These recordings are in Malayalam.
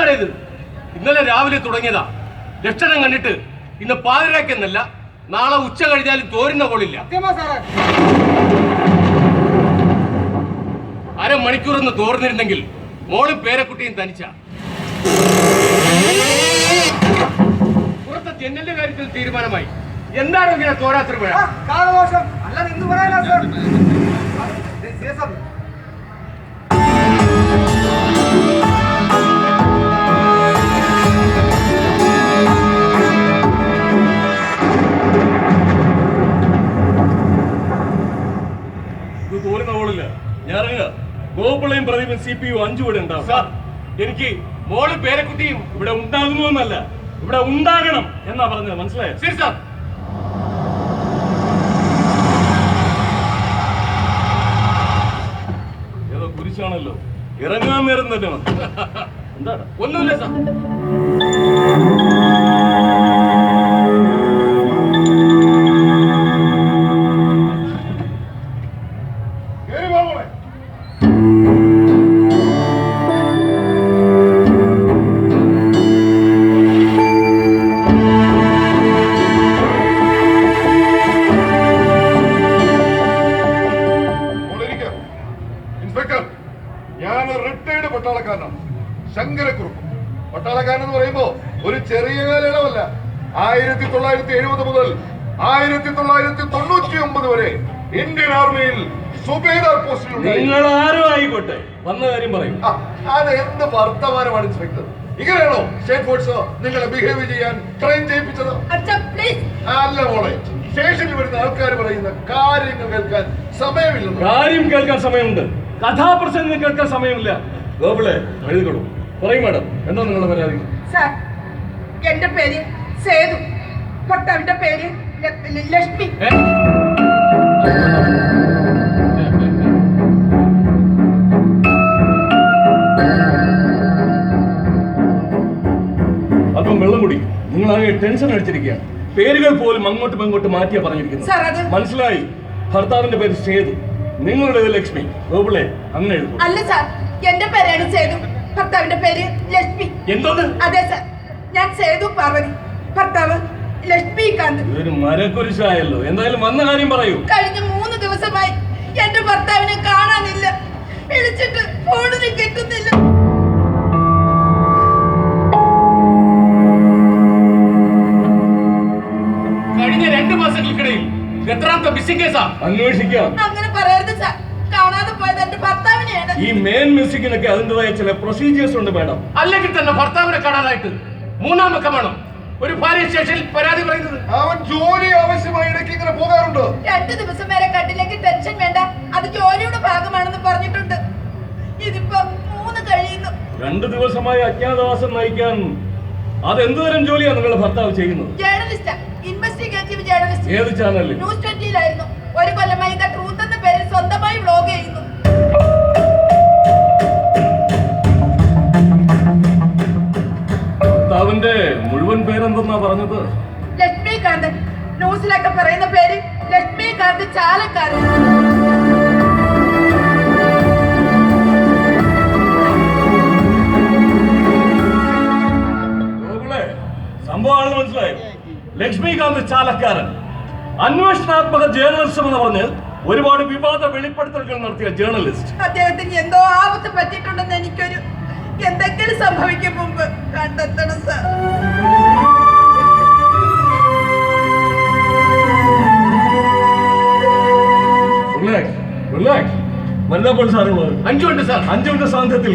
എന്താണ് ഇത് ഇന്നലെ രാവിലെ തുടങ്ങിയതാ. ലക്ഷണം കണ്ടിട്ട് ഇന്ന് പാതിരാക്കെന്നല്ല നാളെ ഉച്ച കഴിഞ്ഞാലും തോരുന്ന പോലില്ല. അരമണിക്കൂർ ഒന്ന് തോർന്നിരുന്നെങ്കിൽ മോളും പേരക്കുട്ടിയും തനിച്ച. പുറത്തെ ജനലിന്റെ കാര്യത്തിൽ തീരുമാനമായി. എന്താണ് ഇങ്ങനെ തോരാത്ര പിഴ ആ, കാലദോഷം അല്ലാതെ എന്ത് പറയാനാ സാർ. തോരുന്ന പോളില്ല ഞാൻ ഇറങ്ങുക. ഗോപിളയും പ്രദീപും സി പി യു അഞ്ചു ഇവിടെ ഉണ്ടാവും. സാർ. എനിക്ക് മോൾ പേരക്കുട്ടിയും ഇവിടെ ഉണ്ടാകുന്നു എന്നല്ല. ഇവിടെ ഉണ്ടാകണം എന്നാ പറഞ്ഞത്. മനസ്സിലായോ? ശരി സാർ. ഏതോ കുരിശാണല്ലോ. ഇറങ്ങാൻ നേരം തന്നെ എന്താ ഒന്നുമില്ല സാർ. പട്ടാളക്കാരനാണ്. ശങ്കരക്കുറുപ്പ്. പട്ടാളക്കാരൻ എന്ന് പറയുമ്പോ ഒരു ചെറിയ കാലയളവല്ല. ആയിരത്തി തൊള്ളായിരത്തി എഴുപത് മുതൽ ആയിരത്തി തൊള്ളായിരത്തി തൊണ്ണൂറ്റി ഒമ്പത് വരെ ഇന്ത്യൻ ആർമിയിൽ സുബേദാർ നിങ്ങൾ ആരും ആയിക്കോട്ടെ. വന്ന കാര്യം പറയും. ആ, അത് എന്ത് വർത്തമാനമാണ് ഇൻസ്പെക്ടർ? ഇങ്ങനെയാണോ? സ്റ്റേറ്റ് ഫോഴ്സ് നിങ്ങളെ ബിഹേവ് ചെയ്യാൻ ട്രെയിൻ ചെയ്യിപ്പിച്ചത്? അല്ല മോളെ. സ്റ്റേഷനിൽ വരുന്ന ആൾക്കാർ പറയുന്ന കാര്യങ്ങൾ കേൾക്കാൻ സമയമില്ല കാര്യം കേൾക്കാൻ സമയമുണ്ട്. കഥാപ്രസംഗം കേൾക്കാൻ സമയമില്ല. ഗോപിളെ എഴുതിക്കൊള്ളൂ പറയും മാഡം എന്താ നിങ്ങളുടെ പരാതി? സാർ എന്റെ പേര് സേതു. പേര് ലക്ഷ്മി. ഏ? വെള്ളം കുടി. നിങ്ങളാകെ ടെൻഷൻ അടിച്ചിരിക്കുകയാണ്. പേരുകൾ പോലും അങ്ങോട്ടും ഇങ്ങോട്ടും മാറ്റിയാ പറഞ്ഞിരിക്കുന്നത്. മനസ്സിലായി? ഭർത്താവിന്റെ പേര് സേതു. നിങ്ങളുടെ ലക്ഷ്മി. ഗോപിളെ അങ്ങനെ എഴുതും. അല്ല സാർ. എന്റെ പേരാണ് സേതു. ഭർത്താവിന്റെ പേര് ലക്ഷ്മി. എന്തോന്ന്? അതെ സർ ഞാൻ സേതു പാർവതി. ഭർത്താവ് ലക്ഷ്മികാന്ത് ഇതൊരു മരക്കുരിശായല്ലോ. എന്തായാലും വന്ന കാര്യം പറയൂ. കഴിഞ്ഞ മൂന്ന് ദിവസമായി എന്റെ ഭർത്താവിനെ കാണാനില്ല. വിളിച്ചിട്ട് ഫോണിൽ കിട്ടുന്നില്ല കഴിഞ്ഞ രണ്ട് മാസങ്ങൾക്കിടയിൽ എത്രാമത്തെ മിസ്സിംഗ് കേസാ? അന്വേഷിക്കാം അങ്ങനെ പറയരുത് സാർ കാണാതെ പോയത് എന്റെ ഭർത്താവിനെയാണ്. ഈ മെയിൻ മ്യൂസിക്കിനൊക്കെ അതിന്റെതായ ചില പ്രൊസീജിയേഴ്സ് ഉണ്ട് മാഡം അല്ലെങ്കിൽ തന്നെ ഭർത്താവിനെ കാണാനായിട്ട് മൂന്നാം പക്കം വേണം. ഒരു ഭാര്യ സ്റ്റേഷനിൽ പരാതി പറയുന്നത്. അവൻ ജോലി ആവശ്യമായി ഇടയ്ക്ക് ഇങ്ങനെ പോകാറുണ്ട്. രണ്ടു ദിവസം വരെ കട്ടിലേക്ക് ടെൻഷൻ വേണ്ട. അത് ജോലിയുടെ ഭാഗമാണെന്ന് പറഞ്ഞിട്ടുണ്ട്. ഇതിപ്പോ മൂന്ന് കഴിയുന്നു. രണ്ടു ദിവസമായി അജ്ഞാതവാസം നയിക്കാൻ അതെന്ത് തരം ജോലിയാണ് നിങ്ങളുടെ ഭർത്താവ് ചെയ്യുന്നത്? ജേർണലിസ്റ്റ് ഇൻവെസ്റ്റിഗേറ്റീവ് ജേർണലിസ്റ്റ് ഏത് ചാനലിൽ ന്യൂസ് ട്വന്റിയിലായിരുന്നു ഒരു കൊല്ലമായി പറഞ്ഞത്? ലക്ഷ്മികാന്ത് ന്യൂസിലൊക്കെ പറയുന്ന പേര് ലക്ഷ്മികാന്ത് ചാലക്കാരൻ. മനസ്സിലായോ? ലക്ഷ്മികാന്ത് ചാലക്കാരൻ. അന്വേഷണാത്മക ജേർണലിസം എന്ന് പറഞ്ഞ് ഒരുപാട് വിവാദ വെളിപ്പെടുത്തലുകൾ നടത്തിയ ജേർണലിസ്റ്റ് അദ്ദേഹത്തിന് എന്തോ ആപത്ത് പറ്റിയിട്ടുണ്ടെന്ന് എനിക്കൊരു എന്തെങ്കിലും സംഭവിക്കും മുമ്പ് കണ്ടെത്തണം സാർ വല്ലപ്പോൾ സാറുള്ളത് അഞ്ചുണ്ട് സാർ. അഞ്ചുണ്ട് സാന്നിധ്യത്തിൽ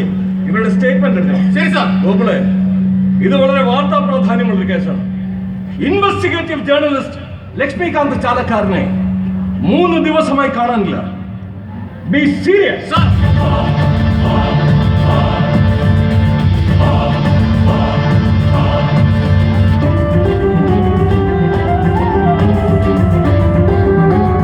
ഇവരുടെ സ്റ്റേറ്റ്മെന്റ് എടുക്കണം ശരി സാർ. ഗോകുലെ ഇത് വളരെ വാർത്താ പ്രാധാന്യമുള്ള ഒരു കേസാണ്. ഇൻവെസ്റ്റിഗേറ്റീവ് ജേർണലിസ്റ്റ് ലക്ഷ്മികാന്ത് ചാലക്കാരനെ മൂന്ന് ദിവസമായി കാണാനില്ല. Be serious sir.